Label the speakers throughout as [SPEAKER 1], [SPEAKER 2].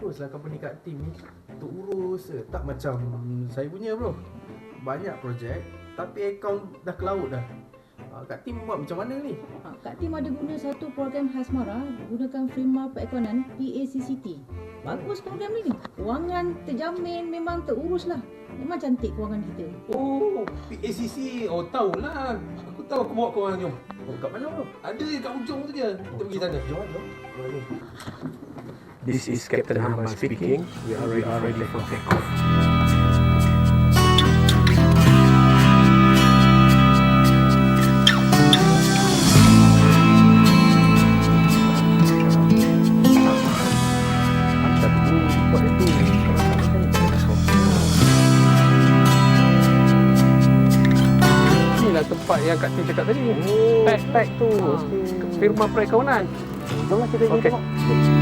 [SPEAKER 1] Teruslah company kat team ni Untuk urus je Tak macam saya punya bro Banyak projek Tapi akaun dah ke laut dah Ah, Kat team buat macam mana ni?
[SPEAKER 2] Ha, Kak Tim ada guna satu program khas Mara gunakan firma perekonan PACCT. Bagus program ni ni. Kewangan terjamin memang terurus lah. Memang cantik kewangan kita.
[SPEAKER 1] Oh, PACC. Oh, tahulah. Aku tahu aku bawa orang jom. Oh, kat mana bro? Ada je kat ujung tu je. Kita pergi sana. Jom, jom. Jom.
[SPEAKER 3] This is Captain Hamad speaking. We are ready, ready for takeoff. Tempat yang Kak Tin cakap tadi.
[SPEAKER 1] Oh.
[SPEAKER 3] Pack, pack tu. Firma perekawanan.
[SPEAKER 4] Jomlah kita pergi
[SPEAKER 3] Okey.
[SPEAKER 4] tengok.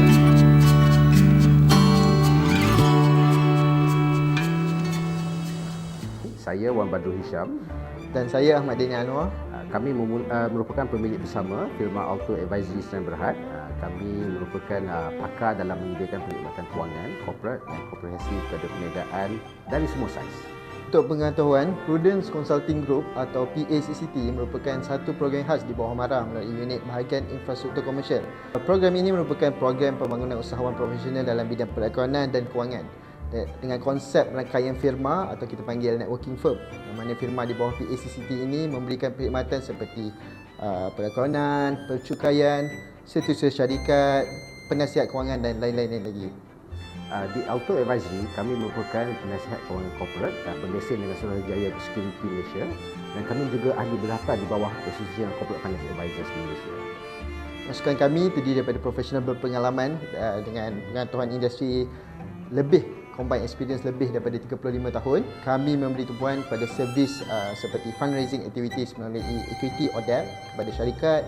[SPEAKER 5] Saya Wan Badrul Hisham.
[SPEAKER 4] Dan saya Ahmad Dini Anwar.
[SPEAKER 5] Uh, Kami uh, merupakan pemilik bersama firma Auto Advisory Sdn Berhad. Uh, Kami merupakan pakar dalam menyediakan perkhidmatan kewangan, corporate dan komprehensif kepada perniagaan dari semua saiz.
[SPEAKER 4] Untuk pengetahuan, Prudence Consulting Group atau PACCT merupakan satu program khas di bawah MARA melalui unit bahagian infrastruktur komersial. Program ini merupakan program pembangunan usahawan profesional dalam bidang perekonomian dan kewangan dengan konsep rangkaian firma atau kita panggil networking firm yang mana firma di bawah PACCT ini memberikan perkhidmatan seperti uh, perekonomian, percukaian, setiausaha syarikat, penasihat kewangan dan lain-lain lagi.
[SPEAKER 5] Uh, di Auto Advisory, kami merupakan penasihat kewangan corporate dan berlesen dengan Suruhanjaya Security Malaysia dan kami juga ahli berata di bawah Association Corporate Finance Advisors Malaysia.
[SPEAKER 4] Masukan kami terdiri daripada profesional berpengalaman uh, dengan pengetahuan industri lebih combined experience lebih daripada 35 tahun. Kami memberi tumpuan kepada servis uh, seperti fundraising activities melalui equity or debt kepada syarikat,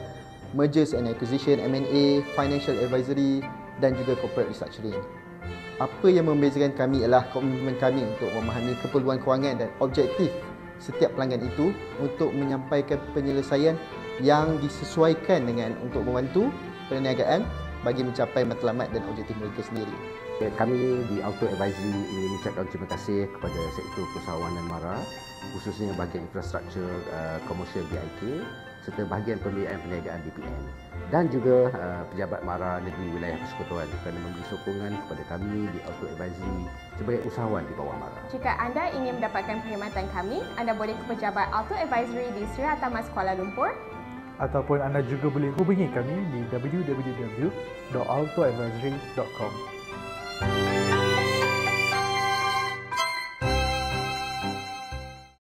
[SPEAKER 4] mergers and acquisition, M&A, financial advisory dan juga corporate restructuring. Apa yang membezakan kami ialah komitmen kami untuk memahami keperluan kewangan dan objektif setiap pelanggan itu untuk menyampaikan penyelesaian yang disesuaikan dengan untuk membantu perniagaan bagi mencapai matlamat dan objektif mereka sendiri.
[SPEAKER 5] Kami di Auto Advisory ingin mengucapkan terima kasih kepada sektor perusahaan MARA khususnya bahagian infrastruktur uh, komersial BIK serta bahagian pembiayaan perniagaan DPN dan juga uh, pejabat MARA Negeri Wilayah Persekutuan kerana memberi sokongan kepada kami di Auto Advisory sebagai usahawan di bawah MARA.
[SPEAKER 6] Jika anda ingin mendapatkan perkhidmatan kami, anda boleh ke pejabat Auto Advisory di Sri Atamas Kuala Lumpur
[SPEAKER 7] ataupun anda juga boleh hubungi kami di www.autoadvisory.com.